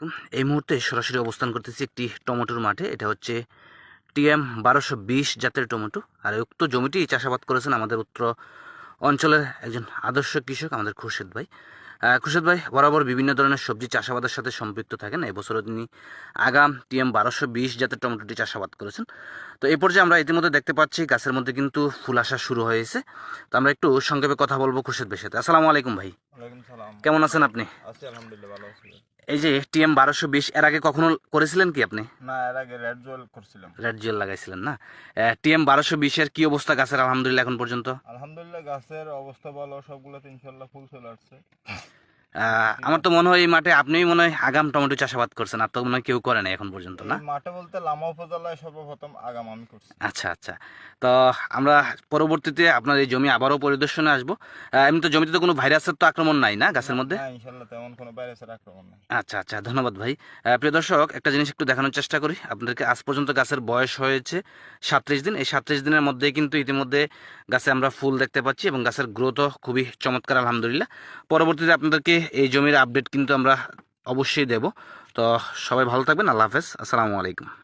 আলাইকুম এই মুহূর্তে সরাসরি অবস্থান করতেছি একটি টমেটোর মাঠে। এটা হচ্ছে টিএম বারোশো বিশ জাতের টমেটো। আর উক্ত জমিটি চাষাবাদ করেছেন আমাদের উত্তর অঞ্চলের একজন আদর্শ কৃষক আমাদের খুরশেদ ভাই। খুরশেদ ভাই বরাবর বিভিন্ন ধরনের সবজি চাষাবাদের সাথে সম্পৃক্ত থাকেন। এবছরও তিনি আগাম টিএম বারোশো বিশ জাতের টমেটোটি চাষাবাদ করেছেন। তো এই পর্যায়ে আমরা ইতিমধ্যে দেখতে পাচ্ছি গাছের মধ্যে কিন্তু ফুল আসা শুরু হয়েছে। তো আমরা একটু সংক্ষেপে কথা বলব খুরশেদ ভাইয়ের সাথে। আসসালামু আলাইকুম ভাই। কেমন আছেন আপনি? আলহামদুলিল্লাহ ভালো আছি। এই যে টিএম বারোশো বিশ এর আগে কখনো করেছিলেন কি আপনি? না এর আগে রেড জুয়েল করছিলাম। রেড জেল লাগাইছিলেন না? টিএম বারোশো বিশের কি অবস্থা গাছের? আলহামদুলিল্লাহ এখন পর্যন্ত। আলহামদুলিল্লাহ গাছের অবস্থা ভালো সবগুলো ইনশাল্লাহ ফুল চলে আসছে। আমার তো মনে হয় এই মাঠে আপনিই মনে হয় আগাম টমেটো চাষাবাদ করছেন আর তো মনে হয় কেউ করে না এখন পর্যন্ত না? মাঠে বলতে লামা উপজেলায় সর্বপ্রথম আগাম আমি করছি। আচ্ছা আচ্ছা। তো আমরা পরবর্তীতে আপনার এই জমি আবারও পরিদর্শনে আসব। এমনি তো জমিতে তো কোনো ভাইরাসের তো আক্রমণ নাই না গাছের মধ্যে? ইনশাল্লাহ তেমন কোনো ভাইরাসের আক্রমণ নেই। আচ্ছা আচ্ছা ধন্যবাদ ভাই। প্রিয় দর্শক একটা জিনিস একটু দেখানোর চেষ্টা করি। আপনাদেরকে আজ পর্যন্ত গাছের বয়স হয়েছে সাতত্রিশ দিন। এই সাতত্রিশ দিনের মধ্যেই কিন্তু ইতিমধ্যে গাছে আমরা ফুল দেখতে পাচ্ছি এবং গাছের গ্রোথও খুবই চমৎকার আলহামদুলিল্লাহ। পরবর্তীতে আপনাদেরকে এই জমির আপডেট কিন্তু আমরা অবশ্যই দেব। তো সবাই ভালো থাকবেন, আল্লাহ হাফেজ, আসসালামু আলাইকুম।